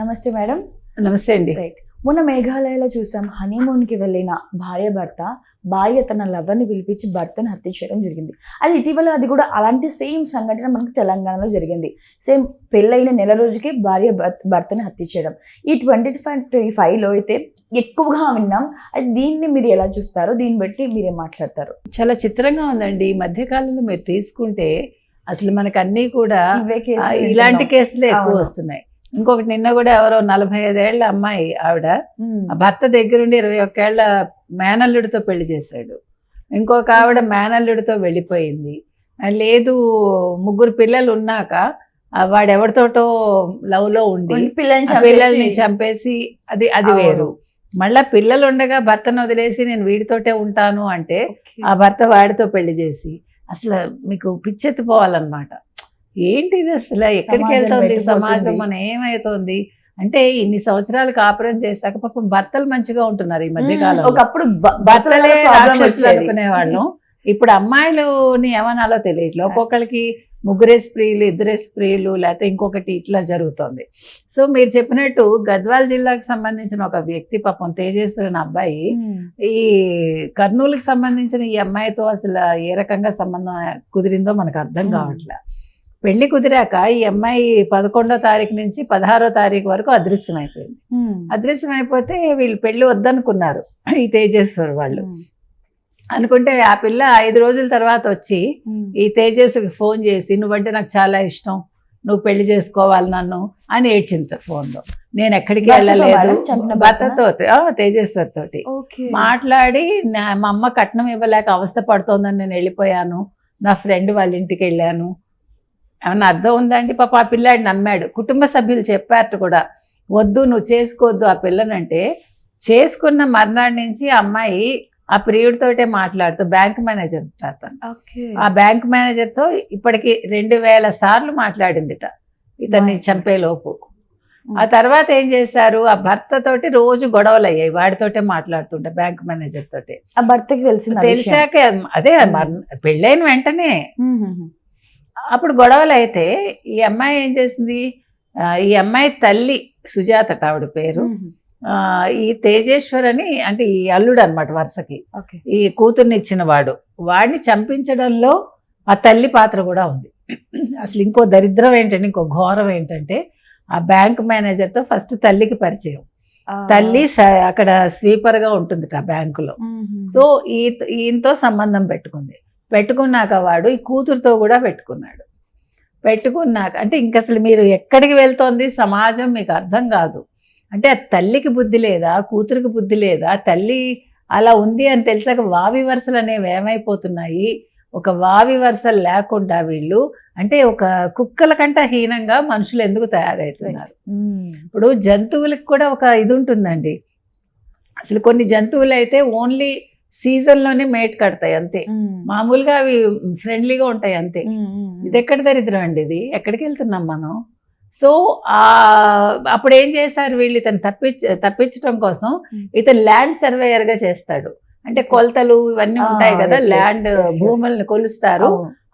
నమస్తే మేడం. నమస్తే అండి. రైట్ మొన్న మేఘాలయలో చూసాం హనీమూన్కి వెళ్ళిన భార్య భర్త భార్య తన లవర్ని పిలిపించి భర్తను హత్య చేయడం జరిగింది. అది ఇటీవల అది కూడా అలాంటి సేమ్ సంఘటన మనకు తెలంగాణలో జరిగింది. సేమ్ పెళ్ళైన నెల రోజుకి భార్య భర్త భర్తను హత్య చేయడం. ఈ ట్వంటీ ఫైవ్ ట్వంటీ ఫైవ్లో అయితే ఎక్కువగా విన్నాం. అది దీన్ని మీరు ఎలా చూస్తారో దీన్ని బట్టి మీరేం మాట్లాడతారు? చాలా చిత్రంగా ఉందండి. ఈ మధ్యకాలంలో మీరు తీసుకుంటే అసలు మనకు అన్నీ కూడా ఇలాంటి. కేసులే ఎక్కువ. వస్తున్నాయి. ఇంకొకటి నిన్న కూడా ఎవరో నలభై ఐదేళ్ళ అమ్మాయి ఆవిడ భర్త దగ్గరుండి ఇరవై ఒక్కేళ్ళ మేనల్లుడితో పెళ్ళి చేశాడు. ఇంకొక ఆవిడ మేనల్లుడితో వెళ్ళిపోయింది. లేదు ముగ్గురు పిల్లలు ఉన్నాక ఆ, వాడు ఎవరితోటో లవ్లో ఉండి పిల్లల్ని చంపేసి- అది అది. వేరు. మళ్ళా పిల్లలు ఉండగా భర్తను వదిలేసి నేను వీడితోటే ఉంటాను అంటే. ఆ భర్త వాడితో పెళ్ళి చేసి అసలు మీకు పిచ్చెత్తిపోవాలన్నమాట. ఏంటిది అసలు? ఎక్కడికి వెళ్తోంది? సమాజం మన ఏమవుతోంది అంటే ఇన్ని సంవత్సరాలు కాపురం చేశాక పాపం భర్తలు మంచిగా ఉంటున్నారు ఈ మధ్య కాలంలో. ఒకప్పుడు భర్తలే రాక్షసులు వచ్చేది. అనుకునే వాళ్ళం ఇప్పుడు అమ్మాయిలుని ఏమనాలో తెలియట్లేదు. ఒక్కొక్కరికి ముగ్గురే స్త్రీలు ఇద్దరే స్త్రీలు లేకపోతే ఇంకొకటి ఇట్లా జరుగుతోంది. సో మీరు చెప్పినట్టు గద్వాల్ జిల్లాకు సంబంధించిన ఒక వ్యక్తి పాపం తేజేశ్వరన్ అబ్బాయి. ఈ కర్నూలుకి సంబంధించిన ఈ అమ్మాయితో అసలు ఏ రకంగా సంబంధం కుదిరిందో మనకు అర్థం మ్మ్. పెళ్ళి కుదిరాక ఈ అమ్మాయి పదకొండో తారీఖు నుంచి పదహారో తారీఖు వరకు అదృశ్యం అయిపోయింది. అదృశ్యం అయిపోతే వీళ్ళు పెళ్ళి వద్దనుకున్నారు ఈ తేజేశ్వర్ వాళ్ళు. అనుకుంటే ఆ పిల్ల ఐదు రోజుల తర్వాత వచ్చి. ఈ తేజస్కి ఫోన్ చేసి నువ్వంటే నాకు చాలా ఇష్టం నువ్వు పెళ్ళి చేసుకోవాలి నన్ను అని ఏడ్చింది ఫోన్లో. నేను ఎక్కడికి వెళ్ళలేదు. భర్తతో తేజేశ్వర్ తోటి. మాట్లాడి మా అమ్మ కట్నం ఇవ్వలేక అవస్థ పడుతోందని నేను వెళ్ళిపోయాను. నా ఫ్రెండ్ వాళ్ళ ఇంటికి వెళ్ళాను. ఏమన్నా అర్థం ఉందండి? పాప ఆ పిల్లాడు నమ్మాడు. కుటుంబ సభ్యులు చెప్పారట కూడా వద్దు నువ్వు చేసుకోవద్దు ఆ పిల్లనంటే. చేసుకున్న మర్నాడు నుంచి ఆ అమ్మాయి ఆ ప్రియుడితోటే మాట్లాడుతూ బ్యాంక్ మేనేజర్. ఆ బ్యాంక్ మేనేజర్తో ఇప్పటికి రెండు వేల సార్లు మాట్లాడిందిట ఇతన్ని. చంపేలోపు ఆ తర్వాత ఏం చేశారు? ఆ భర్తతోటి రోజు గొడవలు అయ్యాయి వాడితోటే మాట్లాడుతుంటే బ్యాంక్ మేనేజర్ తోటి ఆ భర్తకి తెలిసింది. తెలిసాక అదే పెళ్ళైన వెంటనే. అప్పుడు గొడవలు అయితే ఈ అమ్మాయి ఏం చేసింది? ఈ అమ్మాయి తల్లి సుజాత ఆవిడ పేరు. ఈ తేజేశ్వర్ అని అంటే ఈ అల్లుడు అనమాట వరుసకి. ఈ కూతుర్ని ఇచ్చిన వాడు. వాడిని చంపించడంలో ఆ తల్లి పాత్ర కూడా ఉంది. అసలు ఇంకో దరిద్రం ఏంటంటే ఇంకో ఘోరం ఏంటంటే ఆ బ్యాంక్ మేనేజర్తో ఫస్ట్ తల్లికి పరిచయం. తల్లి అక్కడ స్వీపర్గా ఉంటుంది ఆ బ్యాంకులో. సో ఈ ఈయనతో సంబంధం పెట్టుకుంది. పెట్టుకున్నాక వాడు ఈ కూతురుతో కూడా పెట్టుకున్నాడు. పెట్టుకున్నాక అంటే ఇంక అసలు మీరు ఎక్కడికి వెళ్తోంది? సమాజం మీకు అర్థం కాదు. అంటే ఆ తల్లికి బుద్ధి లేదా? కూతురికి బుద్ధి లేదా? తల్లి అలా ఉంది అని తెలిసాక వావి వరుసలు అనేవి ఏమైపోతున్నాయి? ఒక వావి వరుసలు లేకుండా వీళ్ళు అంటే ఒక కుక్కల కంట హీనంగా మనుషులు ఎందుకు తయారవుతున్నారు? ఉమ్. ఇప్పుడు జంతువులకు కూడా ఒక ఇది ఉంటుందండి. అసలు కొన్ని జంతువులు అయితే ఓన్లీ సీజన్లోనే మేట్ కడతాయి అంతే. మామూలుగా అవి ఫ్రెండ్లీగా ఉంటాయి అంతే. ఇది ఎక్కడ దరిద్రం అండి ఇది? ఎక్కడికి వెళ్తున్నాం మనం? సో ఆ అప్పుడు ఏం చేశారు వీళ్ళు? ఇతను తప్పించ తప్పించడం కోసం. ఇతను ల్యాండ్ సర్వేయర్గా చేస్తాడు. అంటే కొలతలు ఇవన్నీ ఉంటాయి కదా ల్యాండ్. భూముల్ని కొలుస్తారు.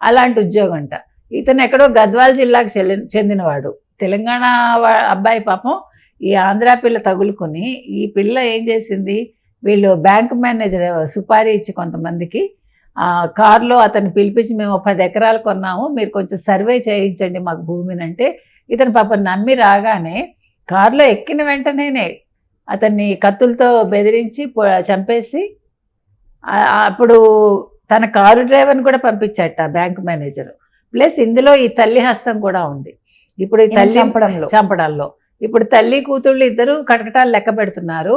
అలాంటి ఉద్యోగం అంట ఇతను ఎక్కడో గద్వాల్ జిల్లాకు చెందినవాడు. తెలంగాణ అబ్బాయి పాపం ఈ ఆంధ్ర పిల్ల తగులుకుని ఈ పిల్ల ఏం చేసింది? వీళ్ళు బ్యాంక్ మేనేజర్ సుపారీ ఇచ్చి కొంతమందికి ఆ కారులో అతను పిలిపించి మేము పది ఎకరాలు కొన్నాము మీరు కొంచెం సర్వే చేయించండి మాకు భూమిని అంటే ఇతను పాపం నమ్మి రాగానే కారులో ఎక్కిన వెంటనేనే అతన్ని కత్తులతో బెదిరించి చంపేసి అప్పుడు తన కారు డ్రైవర్ని కూడా పంపించట బ్యాంక్ మేనేజర్. ప్లస్ ఇందులో ఈ తల్లి హస్తం కూడా ఉంది. ఇప్పుడు ఈ తల్లి చంపడంలో. చంపడంలో. ఇప్పుడు తల్లి కూతుళ్ళు ఇద్దరు కటకటాలు లెక్క పెడుతున్నారు.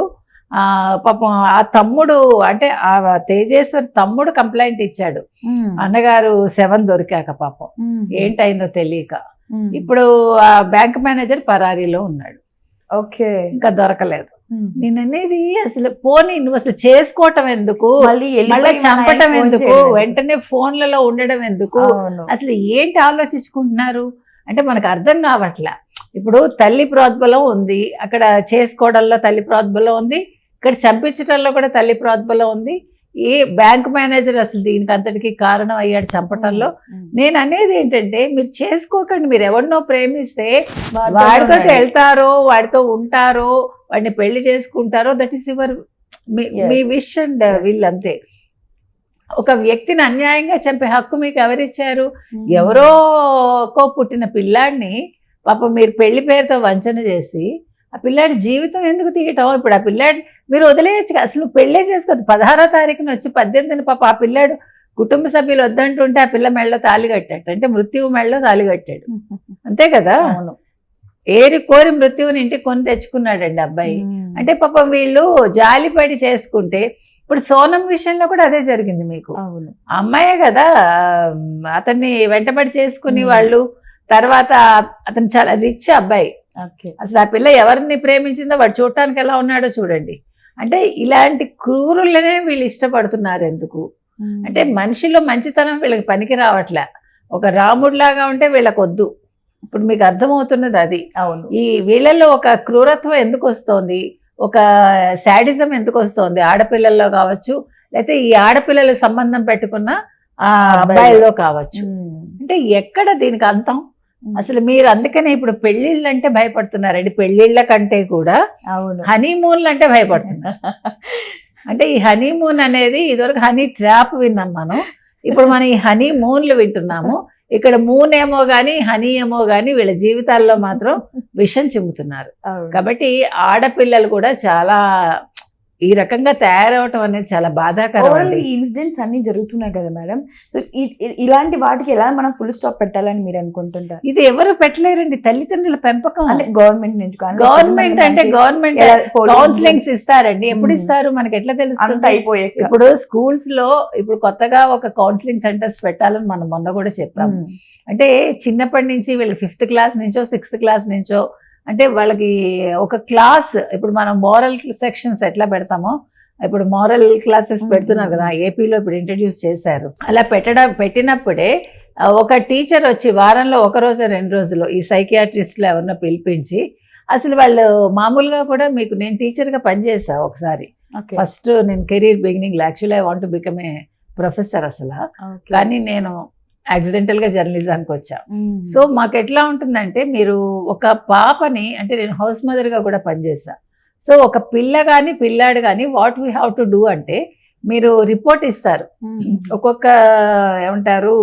పాపం ఆ తమ్ముడు అంటే ఆ తేజేశ్వర్ తమ్ముడు కంప్లైంట్ ఇచ్చాడు. అన్నగారు సెవెన్ దొరికాక పాపం. ఏంటైందో తెలియక. ఇప్పుడు ఆ బ్యాంక్ మేనేజర్ పరారీలో ఉన్నాడు. ఓకే. ఇంకా దొరకలేదు. నేను అనేది అసలు పోనీ నువ్వు అసలు చేసుకోవటం ఎందుకు? మళ్ళీ చంపటం ఎందుకు. వెంటనే ఫోన్లలో ఉండడం ఎందుకు. అసలు ఏంటి ఆలోచించుకుంటున్నారు? అంటే మనకు అర్థం కావట్లే. ఇప్పుడు తల్లి ప్రోద్బలం ఉంది. అక్కడ చేసుకోవడంలో తల్లి ప్రోద్బలం ఉంది. ఇక్కడ చంపించడంలో కూడా తల్లి ప్రోద్బలం ఉంది. ఈ బ్యాంక్ మేనేజర్ అసలు దీనికి అంతటికి కారణం అయ్యాడు చంపటంలో. నేను అనేది ఏంటంటే మీరు చేసుకోకండి మీరు ఎవరినో ప్రేమిస్తే వాడితో వెళ్తారో వాడితో ఉంటారో వాడిని పెళ్ళి చేసుకుంటారో దట్ ఈస్ యువర్ మీ. విష్ అండ్ విల్ అంతే. ఒక వ్యక్తిని అన్యాయంగా చంపే హక్కు మీకు ఎవరిచ్చారు? ఎవరోకో పుట్టిన పిల్లాడిని పాప మీరు పెళ్ళి పేరుతో వంచన చేసి ఆ పిల్లాడి జీవితం ఎందుకు తీయటం? ఇప్పుడు ఆ పిల్లాడి మీరు వదిలేయచ్చు. అసలు పెళ్ళే చేసుకోవద్దు పదహారో తారీఖున వచ్చి పద్దెనిమిదిన పాప ఆ పిల్లాడు కుటుంబ సభ్యులు వద్దంటుంటే ఆ పిల్ల మెళ్ళలో తాళి కట్టాడు. అంటే మృత్యువు మెళ్ళలో తాళి కట్టాడు. అంతే కదా? అవును. ఏరి కోరి మృత్యువుని ఇంటికి కొని తెచ్చుకున్నాడండి అబ్బాయి. అంటే పాపం వీళ్ళు జాలిపడి చేసుకుంటే ఇప్పుడు సోనం విషయంలో కూడా అదే జరిగింది మీకు. అమ్మాయే కదా అతన్ని వెంటబడి చేసుకుని. వాళ్ళు తర్వాత అతను చాలా రిచ్ అబ్బాయి. అసలు ఆ పిల్ల ఎవరిని ప్రేమించిందో వాడు చూడటానికి ఎలా ఉన్నాడో చూడండి. అంటే ఇలాంటి క్రూరులనే వీళ్ళు ఇష్టపడుతున్నారు ఎందుకు? అంటే మనిషిలో మంచితనం వీళ్ళకి పనికి రావట్లే. ఒక రాముడిలాగా ఉంటే వీళ్ళకి వద్దు ఇప్పుడు మీకు అర్థమవుతున్నది అది. అవును. ఈ వీళ్ళల్లో ఒక క్రూరత్వం ఎందుకు వస్తోంది? ఒక శాడిజం ఎందుకు వస్తోంది? ఆడపిల్లల్లో కావచ్చు లేకపోతే ఈ ఆడపిల్లల సంబంధం పెట్టుకున్న ఆ అబ్బాయిలో. కావచ్చు. అంటే ఎక్కడ దీనికి అంతం? అసలు మీరు అందుకనే ఇప్పుడు పెళ్ళిళ్ళు అంటే భయపడుతున్నారండి. పెళ్ళిళ్ళ కంటే కూడా అవును. హనీమూన్లు అంటే భయపడుతున్నారు అంటే ఈ హనీమూన్ అనేది ఇదివరకు హనీ ట్రాప్ విన్నాం మనం. ఇప్పుడు మనం ఈ హనీ మూన్లు వింటున్నాము. ఇక్కడ మూన్ ఏమో కానీ హనీ ఏమో కానీ వీళ్ళ జీవితాల్లో మాత్రం విషం చిమ్ముతున్నారు. అవును. కాబట్టి ఆడపిల్లలు కూడా చాలా ఈ రకంగా తయారవటం అనేది చాలా బాధాకరం ఈ ఇన్సిడెంట్స్ అన్ని జరుగుతున్నాయి కదా మేడం. సో ఇలాంటి వాటికి ఎలా మనం ఫుల్ స్టాప్ పెట్టాలని మీరు అనుకుంటుంటారు? ఇది ఎవరు పెట్టలేరండి. తల్లిదండ్రుల పెంపకం. అంటే గవర్నమెంట్ నుంచి గవర్నమెంట్ అంటే గవర్నమెంట్ కౌన్సిలింగ్స్ ఇస్తారండి. ఎప్పుడు మ్మ్. ఇస్తారు? మనకి ఎట్లా అంత తెలుస్తుంది అయిపోయాక. ఇప్పుడు స్కూల్స్లో ఇప్పుడు కొత్తగా ఒక కౌన్సిలింగ్ సెంటర్స్ పెట్టాలని మనం మొన్న కూడా చెప్పాం. ఉమ్. అంటే చిన్నప్పటి నుంచి వీళ్ళకి ఫిఫ్త్ క్లాస్ నుంచో సిక్స్త్ క్లాస్ నుంచో అంటే వాళ్ళకి ఒక క్లాస్ ఇప్పుడు మనం మోరల్ సెక్షన్స్ ఎట్లా పెడతామో ఇప్పుడు మోరల్ క్లాసెస్. పెడుతున్నారు కదా ఏపీలో ఇప్పుడు ఇంట్రడ్యూస్ చేశారు అలా పెట్టడం పెట్టినప్పుడే ఒక టీచర్ వచ్చి వారంలో ఒక రోజు రెండు రోజులు ఈ సైకియాట్రిస్ట్లో ఎవరినో పిలిపించి అసలు వాళ్ళు మామూలుగా కూడా మీకు నేను టీచర్గా పనిచేసా ఒకసారి ఫస్ట్ నేను career beginning actually I want become a professor అసలు. కానీ నేను యాక్సిడెంటల్గా జర్నలిజానికి వచ్చా. సో మాకు ఎట్లా ఉంటుందంటే మీరు ఒక పాపని అంటే నేను హౌస్ మదర్గా కూడా పనిచేసా సో ఒక పిల్ల కానీ పిల్లాడు కానీ what we have to do అంటే మీరు రిపోర్ట్ ఇస్తారు. ఒక్కొక్క ఏమంటారు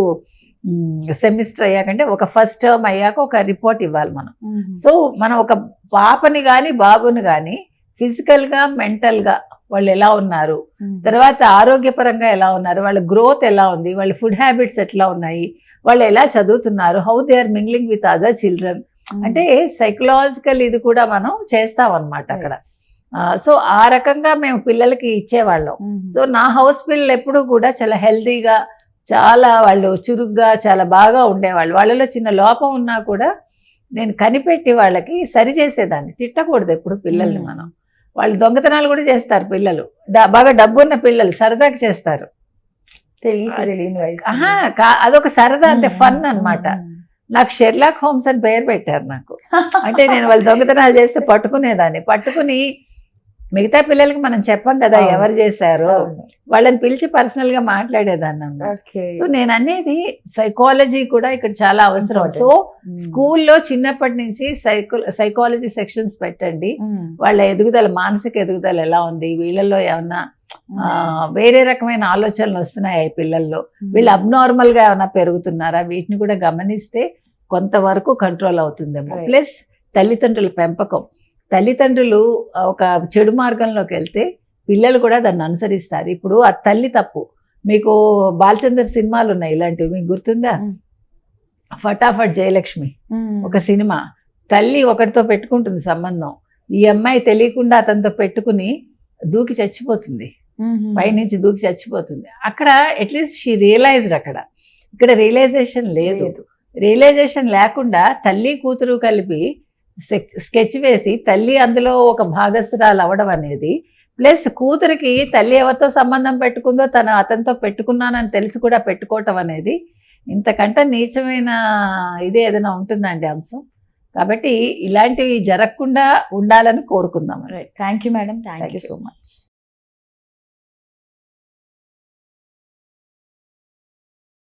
సెమిస్టర్ అయ్యాకంటే ఒక ఫస్ట్ టర్మ్ అయ్యాక ఒక రిపోర్ట్ ఇవ్వాలి మనం. సో మనం ఒక పాపని కానీ బాబుని కానీ ఫిజికల్గా మెంటల్గా వాళ్ళు ఎలా ఉన్నారు. తర్వాత ఆరోగ్యపరంగా ఎలా ఉన్నారు? వాళ్ళ గ్రోత్ ఎలా ఉంది? వాళ్ళ ఫుడ్ హ్యాబిట్స్ ఎట్లా ఉన్నాయి? వాళ్ళు ఎలా చదువుతున్నారు? How they are mingling with other children. అంటే సైకలాజికల్ ఇది కూడా మనం చేస్తాం అన్నమాట అక్కడ సో ఆ రకంగా మేము పిల్లలకి ఇచ్చేవాళ్ళం. సో నా హౌస్ పిల్లలు ఎప్పుడూ కూడా చాలా హెల్తీగా చాలా వాళ్ళు చురుగ్గా చాలా బాగా ఉండేవాళ్ళు. వాళ్ళలో చిన్న లోపం ఉన్నా కూడా నేను కనిపెట్టి వాళ్ళకి సరి చేసేదాన్ని. తిట్టకూడదు ఎప్పుడు పిల్లల్ని. మనం. వాళ్ళు దొంగతనాలు కూడా చేస్తారు పిల్లలు. బాగా డబ్బున్న పిల్లలు సరదాగా చేస్తారు. తెలిసి తెలియని వయసు. అదొక సరదా అంటే. ఫన్ అన్నమాట. ఉమ్. నాకు షెర్లాక్ హోమ్స్ అని పేరు పెట్టారు నాకు. అంటే నేను వాళ్ళు దొంగతనాలు చేస్తే పట్టుకునేదాన్ని. పట్టుకుని మిగతా పిల్లలకి మనం చెప్పం కదా. ఎవరు చేశారు. వాళ్ళని పిలిచి పర్సనల్గా మాట్లాడేదాన్ని సో నేను అనేది సైకాలజీ కూడా ఇక్కడ చాలా అవసరం. సో. స్కూల్లో చిన్నప్పటి నుంచి సైకో సైకాలజీ సెక్షన్స్ పెట్టండి. వాళ్ళ ఎదుగుదల మానసిక ఎదుగుదల ఎలా ఉంది వీళ్ళల్లో ఏమన్నా వేరే రకమైన ఆలోచనలు వస్తున్నాయి పిల్లల్లో. వీళ్ళు అబ్నార్మల్గా ఏమైనా పెరుగుతున్నారా వీటిని కూడా గమనిస్తే కొంతవరకు కంట్రోల్ అవుతుందేమో. ప్లస్ తల్లిదండ్రుల పెంపకం తల్లిదండ్రులు ఒక చెడు మార్గంలోకి వెళ్తే పిల్లలు కూడా దాన్ని అనుసరిస్తారు. ఇప్పుడు ఆ తల్లి తప్పు. మీకు బాలచందర్ సినిమాలు ఉన్నాయి ఇలాంటివి మీకు గుర్తుందా. ఫటాఫట్ జయలక్ష్మి. ఒక సినిమా. తల్లి ఒకటితో పెట్టుకుంటుంది సంబంధం. ఈ అమ్మాయి తెలియకుండా అతనితో పెట్టుకుని దూకి చచ్చిపోతుంది. పైనుంచి దూకి చచ్చిపోతుంది. అక్కడ అట్లీస్ట్ షీ రియలైజ్డ్ అక్కడ. ఇక్కడ రియలైజేషన్ లేదు. రియలైజేషన్ లేకుండా తల్లి కూతురు కలిపి స్కెచ్ వేసి తల్లి అందులో ఒక భాగస్థురాలు అవ్వడం అనేది ప్లస్ కూతురికి తల్లి ఎవరితో సంబంధం పెట్టుకుందో తను అతనితో పెట్టుకున్నానని తెలిసి కూడా పెట్టుకోవటం అనేది ఇంతకంటే నీచమైన ఇది ఏదైనా ఉంటుందండి అంశం. కాబట్టి ఇలాంటివి జరగకుండా ఉండాలని కోరుకుందాం right thank you madam thank you. So much